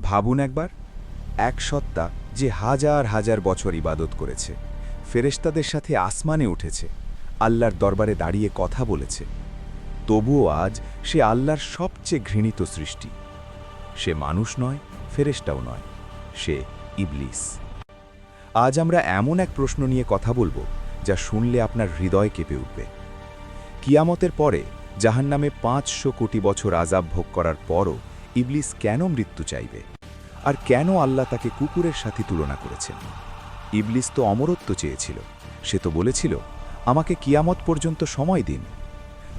ভাবুন একবার, এক সত্তা যে হাজার হাজার বছর ইবাদত করেছে, ফেরেশতাদের সাথে আসমানে উঠেছে, আল্লাহর দরবারে দাঁড়িয়ে কথা বলেছে। তবুও আজ সে আল্লাহর সবচেয়ে ঘৃণিত সৃষ্টি। সে মানুষ নয়, ফেরেশতাও নয়, সে ইবলিস। আজ আমরা এমন এক প্রশ্ন নিয়ে কথা বলব, যা শুনলে আপনার হৃদয় কেঁপে উঠবে। কিয়ামতের পরে জাহান্নামে পাঁচশো কোটি বছর আজাব ভোগ করার পরও ইবলিস কেন মৃত্যু চাইবে? আর কেন আল্লাহ তাকে কুকুরের সাথে তুলনা করেছেন? ইবলিস তো অমরত্ব চেয়েছিল। সে তো বলেছিল, আমাকে কিয়ামত পর্যন্ত সময় দিন।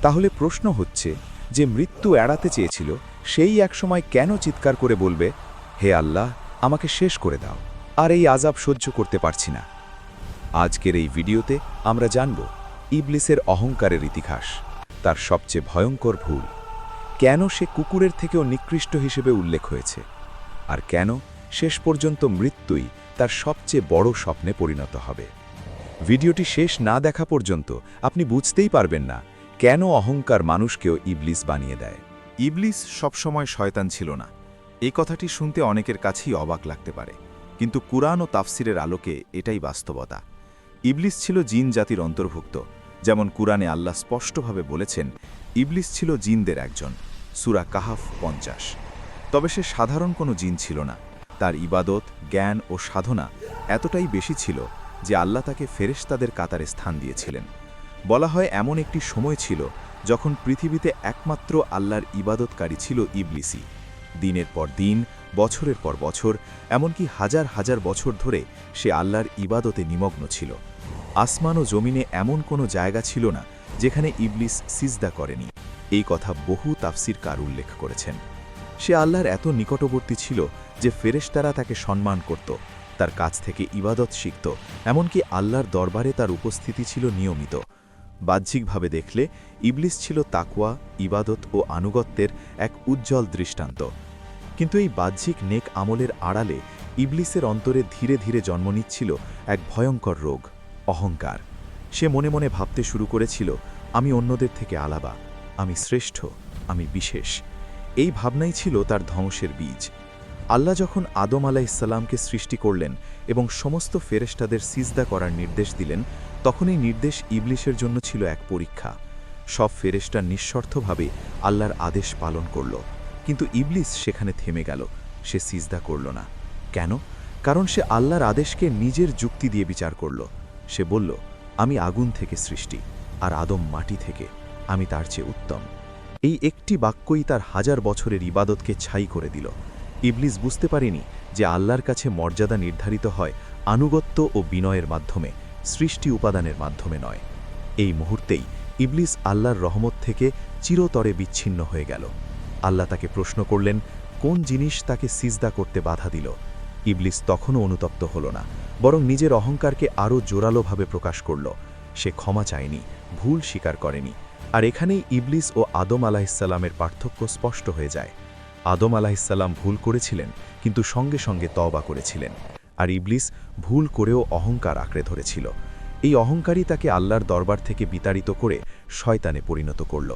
তাহলে প্রশ্ন হচ্ছে যে মৃত্যু এড়াতে চেয়েছিল, সেই একসময় কেন চিৎকার করে বলবে, হে আল্লাহ, আমাকে শেষ করে দাও, আর এই আজাব সহ্য করতে পারছি না। আজকের এই ভিডিওতে আমরা জানব ইবলিসের অহংকারের ইতিহাস, তার সবচেয়ে ভয়ঙ্কর ভুল। কেন সে কুকুরের থেকেও নিকৃষ্ট হিসেবে উল্লেখ হয়েছে? আর কেন শেষ পর্যন্ত মৃত্যুই তার সবচেয়ে বড় স্বপ্নে পরিণত হবে? ভিডিওটি শেষ না দেখা পর্যন্ত আপনি বুঝতেই পারবেন না কেন অহংকার মানুষকেও ইবলিস বানিয়ে দেয়। ইবলিস সবসময় শয়তান ছিল না। এই কথাটি শুনতে অনেকের কাছেই অবাক লাগতে পারে। কিন্তু কুরআন ও তাফসিরের আলোকে এটাই বাস্তবতা। ইবলিস ছিল জিন জাতির অন্তর্ভুক্ত। যেমন কুরআনে আল্লাহ স্পষ্টভাবে বলেছেন, ইবলিস ছিল জিনদের একজন। সুরা কাহাফ পঞ্চাশ। তবে সে সাধারণ কোনো জিন ছিল না। তার ইবাদত, জ্ঞান ও সাধনা এতটাই বেশি ছিল যে আল্লাহ তাকে ফেরেশতাদের কাতারে স্থান দিয়েছিলেন। বলা হয় এমন একটি সময় ছিল যখন পৃথিবীতে একমাত্র আল্লাহর ইবাদতকারী ছিল ইবলিসি। দিনের পর দিন, বছরের পর বছর, এমনকি হাজার হাজার বছর ধরে সে আল্লাহর ইবাদতে নিমগ্ন ছিল। আসমান ও জমিনে এমন কোনো জায়গা ছিল না যেখানে ইবলিস সিজদা করেনি। এই কথা বহু তাফসির কার উল্লেখ করেছেন। সে আল্লাহর এত নিকটবর্তী ছিল যে ফেরেশতারা তাকে সম্মান করত, তার কাছ থেকে ইবাদত শিখত, এমনকি আল্লাহর দরবারে তার উপস্থিতি ছিল নিয়মিত। বাহ্যিকভাবে দেখলে, ইবলিস ছিল তাকুয়া ইবাদত ও আনুগত্যের এক উজ্জ্বল দৃষ্টান্ত। কিন্তু এই বাহ্যিক নেক আমলের আড়ালে ইবলিসের অন্তরে ধীরে ধীরে জন্ম নিচ্ছিল এক ভয়ঙ্কর রোগ, অহংকার। সে মনে মনে ভাবতে শুরু করেছিল, আমি অন্যদের থেকে আলাবা আমি শ্রেষ্ঠ, আমি বিশেষ। এই ভাবনাই ছিল তার ধ্বংসের বীজ। আল্লাহ যখন আদম আলাইসাল্লামকে সৃষ্টি করলেন এবং সমস্ত ফেরেশতাদের সিজদা করার নির্দেশ দিলেন তখন এই নির্দেশ ইবলিশের জন্য ছিল এক পরীক্ষা। সব ফেরেশটা নিঃস্বার্থভাবে আল্লাহর আদেশ পালন করল। কিন্তু ইবলিস সেখানে থেমে গেল, সে সিজদা করল না। কেন? কারণ সে আল্লাহর আদেশকে নিজের যুক্তি দিয়ে বিচার করল। সে বলল, আমি আগুন থেকে সৃষ্টি, আর আদম মাটি থেকে। আমি তার চেয়ে উত্তম। এই একটি বাক্যই তার হাজার বছরের ইবাদতকে ছাই করে দিল। ইবলিস বুঝতে পারেনি যে আল্লাহর কাছে মর্যাদা নির্ধারিত হয় আনুগত্য ও বিনয়ের মাধ্যমে, সৃষ্টি উপাদানের মাধ্যমে নয়। এই মুহূর্তেই ইবলিস আল্লাহর রহমত থেকে চিরতরে বিচ্ছিন্ন হয়ে গেল। আল্লাহ তাকে প্রশ্ন করলেন, কোন জিনিস তাকে সিজদা করতে বাধা দিল? ইবলিস তখনও অনুতপ্ত হল না, বরং নিজের অহংকারকে আরও জোরালোভাবে প্রকাশ করল। সে ক্ষমা চায়নি, ভুল স্বীকার করেনি। আর এখানেই ইবলিস ও আদম আলাহিসাল্লামের পার্থক্য স্পষ্ট হয়ে যায়। আদম আলাহিসাল্লাম ভুল করেছিলেন, কিন্তু সঙ্গে সঙ্গে তওবা করেছিলেন। আর ইবলিস ভুল করেও অহংকার আঁকড়ে ধরেছিল। এই অহংকারই তাকে আল্লাহর দরবার থেকে বিতাড়িত করে শয়তানে পরিণত করল।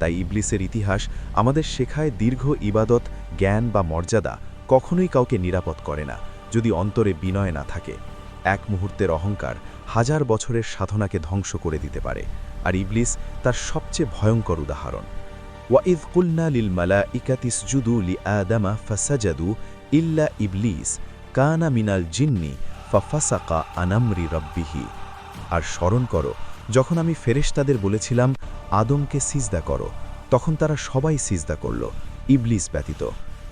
তাই ইবলিসের ইতিহাস আমাদের শেখায় দীর্ঘ ইবাদত, জ্ঞান বা মর্যাদা কখনোই কাউকে নিরাপদ করে না, যদি অন্তরে বিনয় না থাকে। এক মুহূর্তের অহংকার হাজার বছরের সাধনাকে ধ্বংস করে দিতে পারে। আর ইবলিস তার সবচেয়ে ভয়ঙ্কর উদাহরণ। ওয়াইদ কুলনা লিল মালা ইকাতিসজুদু লি আদামা ফাসাজাদু ইল্লা ইবলিস কানা মিনাল জিন্নি ফাফাসাকা আনামরি রব্বিহি। আর স্মরণ করো, যখন আমি ফেরেশতাদের বলেছিলাম, আদমকে সিজদা করো, তখন তারা সবাই সিজদা করল, ইবলিস ব্যতীত।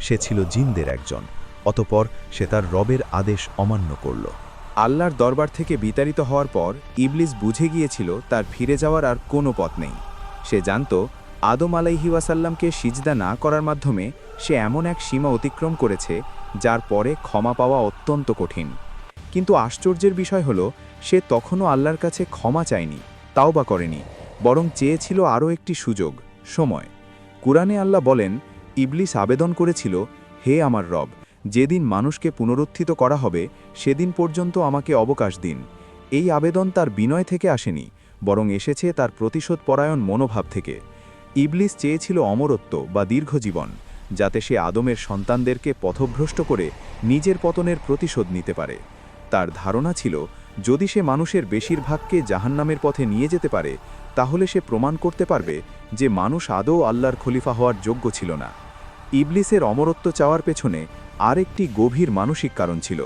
সে ছিল জিনদের একজন, অতপর সে তার রবের আদেশ অমান্য করল। আল্লাহর দরবার থেকে বিতাড়িত হওয়ার পর ইবলিস বুঝে গিয়েছিল তার ফিরে যাওয়ার আর কোনো পথ নেই। সে জানত, আদম আলাইহি ওয়াসাল্লামকে সিজদা না করার মাধ্যমে সে এমন এক সীমা অতিক্রম করেছে, যার পরে ক্ষমা পাওয়া অত্যন্ত কঠিন। কিন্তু আশ্চর্যের বিষয় হল, সে তখনও আল্লাহর কাছে ক্ষমা চায়নি তাও বা করেনি, বরং চেয়েছিল আরও একটি সুযোগ, সময়। কুরআনে আল্লাহ বলেন, ইবলিস আবেদন করেছিল, হে আমার রব যেদিন মানুষকে পুনরুত্থিত করা হবে, সেদিন পর্যন্ত আমাকে অবকাশ দিন। এই আবেদন তার বিনয় থেকে আসেনি, বরং এসেছে তার প্রতিশোধ পরায়ণ মনোভাব থেকে। ইবলিস চেয়েছিল অমরত্ব বা দীর্ঘজীবন, যাতে সে আদমের সন্তানদেরকে পথভ্রষ্ট করে নিজের পতনের প্রতিশোধ নিতে পারে। তার ধারণা ছিল, যদি সে মানুষের বেশিরভাগকে জাহান্নামের পথে নিয়ে যেতে পারে, তাহলে সে প্রমাণ করতে পারবে যে মানুষ আদৌ আল্লাহর খলিফা হওয়ার যোগ্য ছিল না। ইবলিসের অমরত্ব চাওয়ার পেছনে আরেকটি গভীর মানসিক কারণ ছিল,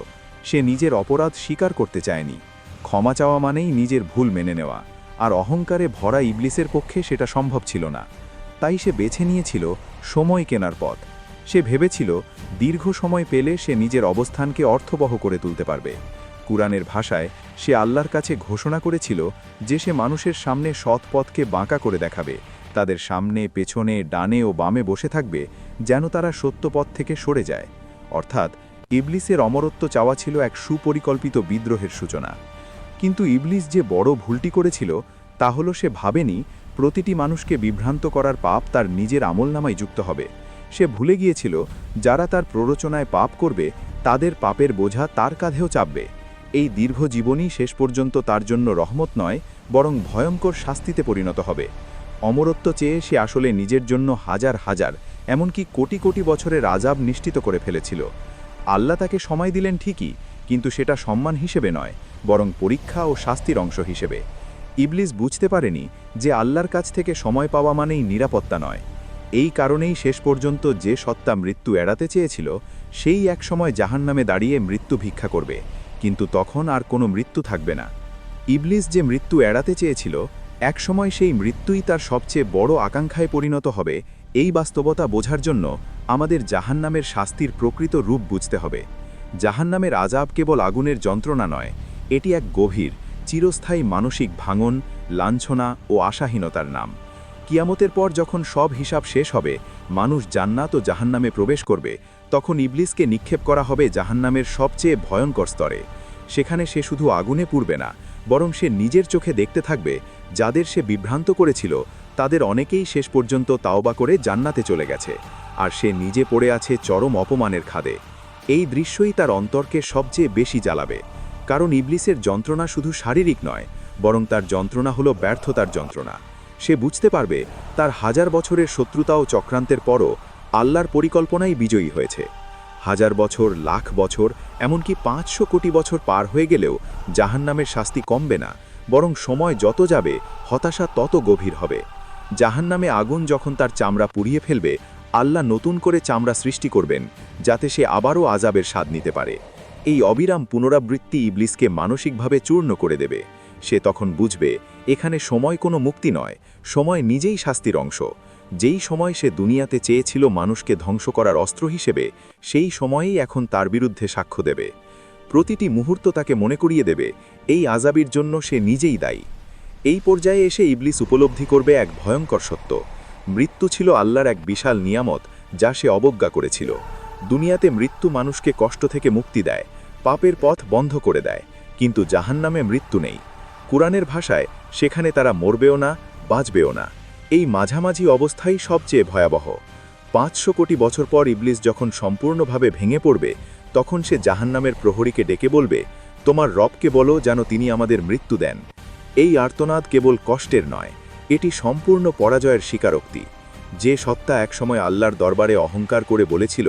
সে নিজের অপরাধ স্বীকার করতে চায়নি। ক্ষমা চাওয়া মানেই নিজের ভুল মেনে নেওয়া, আর অহংকারে ভরা ইবলিসের পক্ষে সেটা সম্ভব ছিল না। তাই সে বেছে নিয়েছিল সময় কেনার পথ। সে ভেবেছিল, দীর্ঘ সময় পেলে সে নিজের অবস্থানকে অর্থবহ করে তুলতে পারবে। কুরআনের ভাষায় সে আল্লাহর কাছে ঘোষণা করেছিল যে সে মানুষের সামনে সৎ পথকে বাঁকা করে দেখাবে, তাদের সামনে, পেছনে, ডানে ও বামে বসে থাকবে, যেন তারা সত্য পথ থেকে সরে যায়। অর্থাৎ ইবলিসের অমরত্ব চাওয়া ছিল এক সুপরিকল্পিত বিদ্রোহের সূচনা। কিন্তু ইবলিস যে বড় ভুলটি করেছিল, তা হল সে ভাবেনি প্রতিটি মানুষকে বিভ্রান্ত করার পাপ তার নিজের আমলনামায় যুক্ত হবে। সে ভুলে গিয়েছিল, যারা তার প্ররোচনায় পাপ করবে, তাদের পাপের বোঝা তার কাঁধেও চাপবে। এই দীর্ঘ জীবনই শেষ পর্যন্ত তার জন্য রহমত নয়, বরং ভয়ঙ্কর শাস্তিতে পরিণত হবে। অমরত্ব চেয়ে সে আসলে নিজের জন্য হাজার হাজার, এমনকি কোটি কোটি বছরের আজাব নিশ্চিত করে ফেলেছিল। আল্লাহ তাকে সময় দিলেন ঠিকই, কিন্তু সেটা সম্মান হিসেবে নয়, বরং পরীক্ষা ও শাস্তির অংশ হিসেবে। ইবলিস বুঝতে পারেনি যে আল্লাহর কাছ থেকে সময় পাওয়া মানেই নিরাপত্তা নয়। এই কারণেই শেষ পর্যন্ত যে সত্তা মৃত্যু এড়াতে চেয়েছিল, সেই এক সময় জাহান্নামে দাঁড়িয়ে মৃত্যু ভিক্ষা করবে, কিন্তু তখন আর কোনো মৃত্যু থাকবে না। ইবলিস যে মৃত্যু এড়াতে চেয়েছিল একসময় সেই মৃত্যুই তার সবচেয়ে বড় আকাঙ্ক্ষায় পরিণত হবে। এই বাস্তবতা বোঝার জন্য আমাদের জাহান্নামের শাস্তির প্রকৃত রূপ বুঝতে হবে। জাহান্নামের আজাব কেবল আগুনের যন্ত্রণা নয়, এটি এক গভীর, চিরস্থায়ী মানসিক ভাঙন, লাঞ্ছনা ও আশাহীনতার নাম। কিয়ামতের পর যখন সব হিসাব শেষ হবে, মানুষ জান্নাত ও জাহান্নামে প্রবেশ করবে, তখন ইবলিসকে নিক্ষেপ করা হবে জাহান্নামের সবচেয়ে ভয়ঙ্কর স্তরে। সেখানে সে শুধু আগুনে পুড়বে না, বরং সে নিজের চোখে দেখতে থাকবে যাদের সে বিভ্রান্ত করেছিল, তাদের অনেকেই শেষ পর্যন্ত তাওবা করে জান্নাতে চলে গেছে, আর সে নিজে পড়ে আছে চরম অপমানের খাদে। এই দৃশ্যই তার অন্তরকে সবচেয়ে বেশি জ্বালাবে, কারণ ইবলিসের যন্ত্রণা শুধু শারীরিক নয়, বরং তার যন্ত্রণা হলো ব্যর্থতার যন্ত্রণা। সে বুঝতে পারবে, তার হাজার বছরের শত্রুতা ও চক্রান্তের পরও আল্লাহর পরিকল্পনাই বিজয়ী হয়েছে। হাজার বছর, লাখ বছর, এমনকি পাঁচশো কোটি বছর পার হয়ে গেলেও জাহান্নামের শাস্তি কমবে না বরং সময় যত যাবে, হতাশা তত গভীর হবে। জাহান্নামে আগুন যখন তার চামড়া পুড়িয়ে ফেলবে, আল্লাহ নতুন করে চামড়া সৃষ্টি করবেন, যাতে সে আবারও আজাবের স্বাদ নিতে পারে। এই অবিরাম পুনরাবৃত্তি ইবলিসকে মানসিকভাবে চূর্ণ করে দেবে। সে তখন বুঝবে, এখানে সময় কোনো মুক্তি নয়, সময় নিজেই শাস্তির অংশ। যেই সময় সে দুনিয়াতে চেয়েছিল মানুষকে ধ্বংস করার অস্ত্র হিসেবে, সেই সময়েই এখন তার বিরুদ্ধে সাক্ষ্য দেবে। প্রতিটি মুহূর্ত তাকে মনে করিয়ে দেবে, এই আজাবির জন্য সে নিজেই দায়ী। এই পর্যায়ে এসে ইবলিস উপলব্ধি করবে এক ভয়ঙ্কর সত্য। মৃত্যু ছিল আল্লাহর এক বিশাল নিয়ামত, যা সে অবজ্ঞা করেছিল। দুনিয়াতে মৃত্যু মানুষকে কষ্ট থেকে মুক্তি দেয়, পাপের পথ বন্ধ করে দেয়, কিন্তু জাহান্নামে মৃত্যু নেই। কুরআনের ভাষায়, সেখানে তারা মরবেও না, বাঁচবেও না। এই মাঝামাঝি অবস্থাই সবচেয়ে ভয়াবহ। পাঁচশো কোটি বছর পর ইবলিস যখন সম্পূর্ণভাবে ভেঙে পড়বে, তখন সে জাহান্নামের প্রহরীকে ডেকে বলবে, তোমার রবকে বলো যেন তিনি আমাদের মৃত্যু দেন। এই আর্তনাদ কেবল কষ্টের নয়, এটি সম্পূর্ণ পরাজয়ের স্বীকারোক্তি। যে সত্তা একসময় আল্লাহর দরবারে অহংকার করে বলেছিল,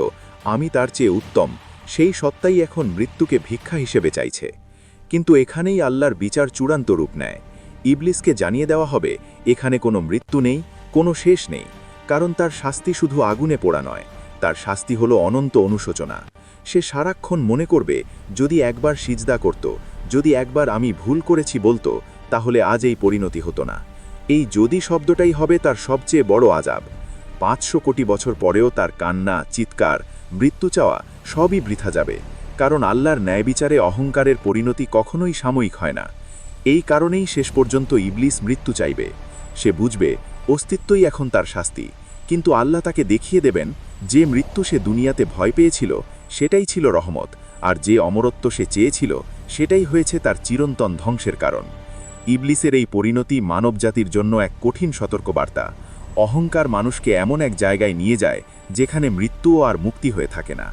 আমি তার চেয়ে উত্তম সেই সত্তাই এখন মৃত্যুকে ভিক্ষা হিসেবে চাইছে। কিন্তু এখানেই আল্লাহর বিচার চূড়ান্ত রূপ নেয়। ইবলিসকে জানিয়ে দেওয়া হবে, এখানে কোনো মৃত্যু নেই, কোনো শেষ নেই। কারণ তার শাস্তি শুধু আগুনে পোড়া নয়, তার শাস্তি হলো অনন্ত অনুশোচনা। সে সারাক্ষণ মনে করবে, যদি একবার সিজদা করত, যদি একবার আমি ভুল করেছি বলতো, তাহলে আজ এই পরিণতি হতো না। এই যদি শব্দটাই হবে তার সবচেয়ে বড় আজাব পাঁচশো কোটি বছর পরেও তার কান্না, চিৎকার, মৃত্যু চাওয়া সবই বৃথা যাবে, কারণ আল্লাহর ন্যায় বিচারে অহংকারের পরিণতি কখনোই সাময়িক হয় না। এই কারণেই শেষ পর্যন্ত ইবলিস মৃত্যু চাইবে। সে বুঝবে অস্তিত্বই এখন তার শাস্তি। কিন্তু আল্লাহ তাকে দেখিয়ে দেবেন, যে মৃত্যু সে দুনিয়াতে ভয় পেয়েছিল, সেটাই ছিল রহমত, আর যে অমরত্ব সে চেয়েছিল, সেটাই হয়েছে তার চিরন্তন ধ্বংসের কারণ। ইবলিসের এই পরিণতি মানবজাতির জন্য এক কঠিন সতর্কবার্তা। অহংকার মানুষকে এমন এক জায়গায় নিয়ে যায়, যেখানে মৃত্যুও আর মুক্তি হয়ে থাকে না।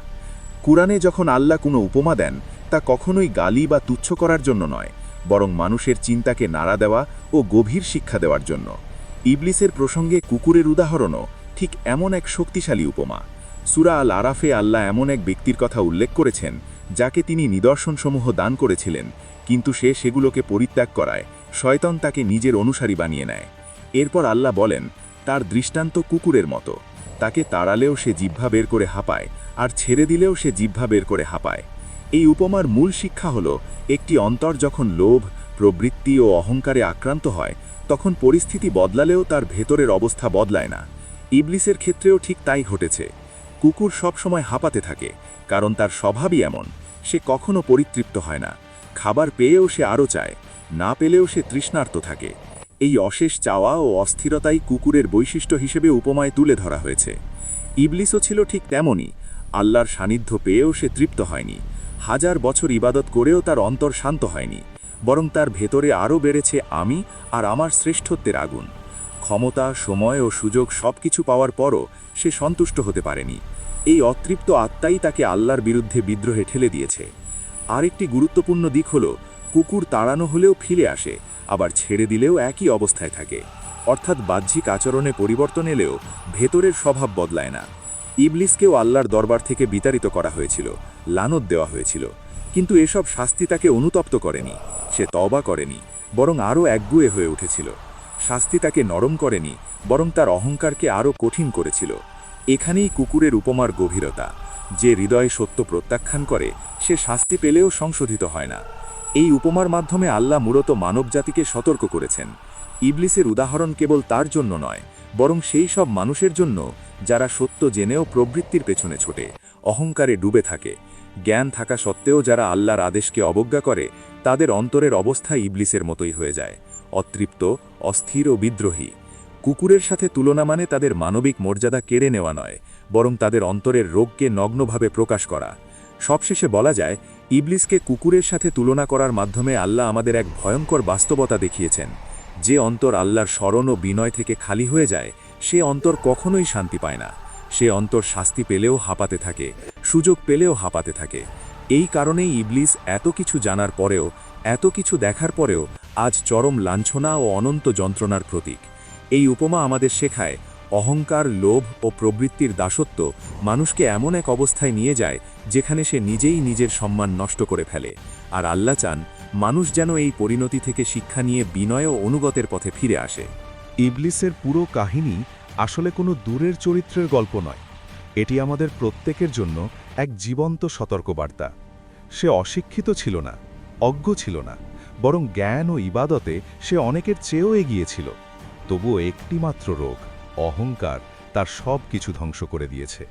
কুরআনে যখন আল্লাহ কোনো উপমা দেন, তা কখনোই গালি বা তুচ্ছ করার জন্য নয়, বরং মানুষের চিন্তাকে নাড়া দেওয়া ও গভীর শিক্ষা দেওয়ার জন্য। ইবলিসের প্রসঙ্গে কুকুরের উদাহরণও ঠিক এমন এক শক্তিশালী উপমা। সুরা আল আরাফে আল্লাহ এমন এক ব্যক্তির কথা উল্লেখ করেছেন, যাকে তিনি নিদর্শনসমূহ দান করেছিলেন, কিন্তু সে সেগুলোকে পরিত্যাগ করায়, শয়তন তাকে নিজের অনুসারী বানিয়ে নেয়। এরপর আল্লাহ বলেন, তার দৃষ্টান্ত কুকুরের মতো। তাকে তাড়ালেও সে জিহ্বা বের করে হাঁপায়, আর ছেড়ে দিলেও সে জিহ্বা বের করে হাঁপায়। এই উপমার মূল শিক্ষা হল, একটি অন্তর যখন লোভ প্রবৃত্তি ও অহংকারে আক্রান্ত হয়, তখন পরিস্থিতি বদলালেও তার ভেতরের অবস্থা বদলায় না। ইবলিসের ক্ষেত্রেও ঠিক তাই ঘটেছে। কুকুর সবসময় হাঁপাতে থাকে, কারণ তার স্বভাবই এমন, সে কখনো পরিতৃপ্ত হয় না। খাবার পেয়েও সে আরও চায়, না পেলেও সে তৃষ্ণার্ত থাকে। এই অশেষ চাওয়া ও অস্থিরতাই কুকুরের বৈশিষ্ট্য হিসেবে উপমায় তুলে ধরা হয়েছে। ইবলিসও ছিল ঠিক তেমনই, আল্লাহর সান্নিধ্য পেয়েও সে তৃপ্ত হয়নি। হাজার বছর ইবাদত করেও তার অন্তর শান্ত হয়নি। বরং তার ভেতরে আরও বেড়েছে আমি আর আমার শ্রেষ্ঠত্বের আগুন। ক্ষমতা, সময় ও সুযোগ সব কিছু পাওয়ার পরও সে সন্তুষ্ট হতে পারেনি। এই অতৃপ্ত আত্মাই তাকে আল্লাহর বিরুদ্ধে বিদ্রোহে ঠেলে দিয়েছে। আরেকটি গুরুত্বপূর্ণ দিক হল, কুকুর তাড়ানো হলেও ফিরে আসে, আবার ছেড়ে দিলেও একই অবস্থায় থাকে। অর্থাৎ বাহ্যিক আচরণে পরিবর্তন এলেও ভেতরের স্বভাব বদলায় না। ইবলিসকেও আল্লাহর দরবার থেকে বিতাড়িত করা হয়েছিল, লানত দেওয়া হয়েছিল। কিন্তু এসব শাস্তি তাকে অনুতপ্ত করেনি। সে তবা করেনি, বরং আরও একগুয়ে হয়ে উঠেছিল। শাস্তি তাকে নরম করেনি, বরং তার অহংকারকে আরও কঠিন করেছিল। এখানেই কুকুরের উপমার গভীরতা, যে হৃদয়ে সত্য প্রত্যাখ্যান করে, সে শাস্তি পেলেও সংশোধিত হয় না। এই উপমার মাধ্যমে আল্লাহ মূলত মানবজাতিকে সতর্ক করেছেন। ইবলিসের উদাহরণ কেবল তার জন্য নয়, বরং সেই সব মানুষের জন্য, যারা সত্য জেনেও প্রবৃত্তির পেছনে ছোটে, অহংকারে ডুবে থাকে। জ্ঞান থাকা সত্ত্বেও যারা আল্লাহর আদেশকে অবজ্ঞা করে তাদের অন্তরের অবস্থা ইবলিসের মতোই হয়ে যায়। অতৃপ্ত, অস্থির ও বিদ্রোহী। কুকুরের সাথে তুলনা মানে তাদের মানবিক মর্যাদা কেড়ে নেওয়া নয়, বরং তাদের অন্তরের রোগকে নগ্নভাবে প্রকাশ করা। সবশেষে বলা যায়, ইবলিসকে কুকুরের সাথে তুলনা করার মাধ্যমে আল্লাহ আমাদের এক ভয়ঙ্কর বাস্তবতা দেখিয়েছেন। যে অন্তর আল্লাহর স্মরণ ও বিনয় থেকে খালি হয়ে যায়, সে অন্তর কখনোই শান্তি পায় না। সে অন্তর শাস্তি পেলেও হাঁপাতে থাকে, সুযোগ পেলেও হাঁপাতে থাকে। এই কারণেই ইবলিস এত কিছু জানার পরেও, এত কিছু দেখার পরেও আজ চরম লাঞ্ছনা ও অনন্ত যন্ত্রণার প্রতীক। এই উপমা আমাদের শেখায়, অহংকার, লোভ ও প্রবৃত্তির দাসত্ব মানুষকে এমন এক অবস্থায় নিয়ে যায়, যেখানে সে নিজেই নিজের সম্মান নষ্ট করে ফেলে। আর আল্লাহ চান, মানুষ যেন এই পরিণতি থেকে শিক্ষা নিয়ে বিনয় ও অনুগতের পথে ফিরে আসে। ইবলিসের পুরো কাহিনী আসলে কোনো দূরের চরিত্রের গল্প নয়। এটি আমাদের প্রত্যেকের জন্য এক জীবন্ত সতর্কবার্তা। সে অশিক্ষিত ছিল না, অজ্ঞ ছিল না, বরং জ্ঞান ও ইবাদতে সে অনেকের চেয়েও এগিয়েছিল তবুও একটিমাত্র রোগ, অহংকার, তার সব কিছু ধ্বংস করে দিয়েছে।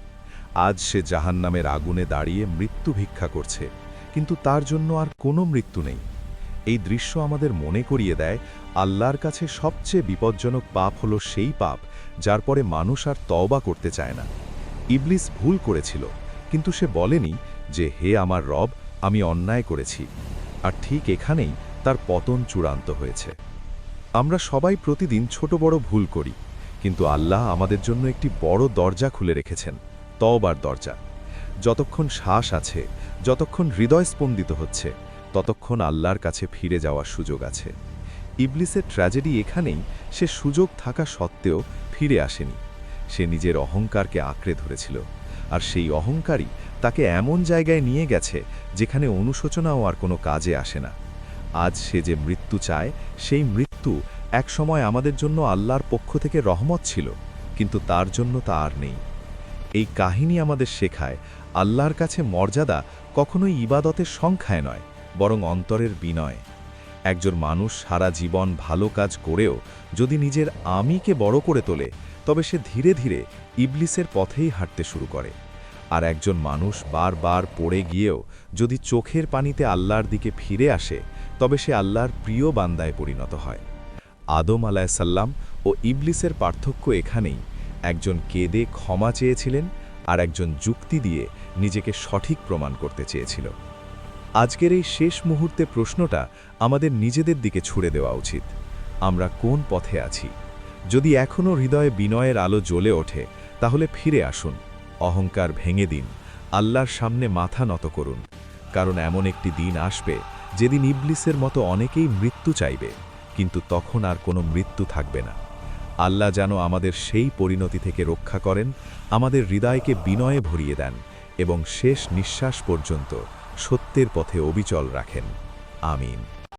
আজ সে জাহান্নামের আগুনে দাঁড়িয়ে মৃত্যু ভিক্ষা করছে, কিন্তু তার জন্য আর কোনো মৃত্যু নেই। এই দৃশ্য আমাদের মনে করিয়ে দেয়, আল্লাহর কাছে সবচেয়ে বিপজ্জনক পাপ হলো সেই পাপ, যার পরে মানুষ আর তওবা করতে চায় না। ইবলিস ভুল করেছিল, কিন্তু সে বলেনি যে, হে আমার রব, আমি অন্যায় করেছি, আর ঠিক এখানেই তার পতন চূড়ান্ত হয়েছে। আমরা সবাই প্রতিদিন ছোট বড় ভুল করি, কিন্তু আল্লাহ আমাদের জন্য একটি বড় দরজা খুলে রেখেছেন, তওবার দরজা। যতক্ষণ শ্বাস আছে, যতক্ষণ হৃদয় স্পন্দিত হচ্ছে, ততক্ষণ আল্লাহর কাছে ফিরে যাওয়ার সুযোগ আছে। ইবলিসের ট্র্যাজেডি এখানেই সে সুযোগ থাকা সত্ত্বেও ফিরে আসেনি। সে নিজের অহংকারকে আঁকড়ে ধরেছিল। আর সেই অহংকারই তাকে এমন জায়গায় নিয়ে গেছে যেখানে অনুশোচনাও আর কোনো কাজে আসে না। আজ সে যে মৃত্যু চায়, সেই মৃত্যু একসময় আমাদের জন্য আল্লাহর পক্ষ থেকে রহমত ছিল, কিন্তু তার জন্য তা আর নেই। এই কাহিনী আমাদের শেখায় আল্লাহর কাছে মর্যাদা কখনোই ইবাদতের সংখ্যায় নয়, বরং অন্তরের বিনয়। একজন মানুষ সারা জীবন ভালো কাজ করেও যদি নিজের আমিকে বড় করে তোলে তবে সে ধীরে ধীরে ইবলিসের পথেই হাঁটতে শুরু করে। আর একজন মানুষ বারবার পড়ে গিয়েও যদি চোখের পানিতে আল্লাহর দিকে ফিরে আসে, তবে সে আল্লাহর প্রিয় বান্দায় পরিণত হয়। আদম আলাহিসাল্লাম ও ইবলিসের পার্থক্য এখানেই। একজন কেদে ক্ষমা চেয়েছিলেন আর একজন যুক্তি দিয়ে নিজেকে সঠিক প্রমাণ করতে চেয়েছিল। আজকের এই শেষ মুহূর্তে প্রশ্নটা আমাদের নিজেদের দিকে ছুড়ে দেওয়া উচিত। আমরা কোন পথে আছি? যদি এখনও হৃদয়ে বিনয়ের আলো জ্বলে ওঠে, তাহলে ফিরে আসুন। অহংকার ভেঙে দিন। আল্লাহর সামনে মাথা নত করুন। কারণ এমন একটি দিন আসবে, যেদিন ইবলিসের মতো অনেকেই মৃত্যু চাইবে, কিন্তু তখন আর কোনো মৃত্যু থাকবে না। আল্লাহ যেন আমাদের সেই পরিণতি থেকে রক্ষা করেন, আমাদের হৃদয়কে বিনয়ে ভরিয়ে দেন এবং শেষ নিঃশ্বাস পর্যন্ত সত্যের পথে অবিচল রাখেন। আমিন।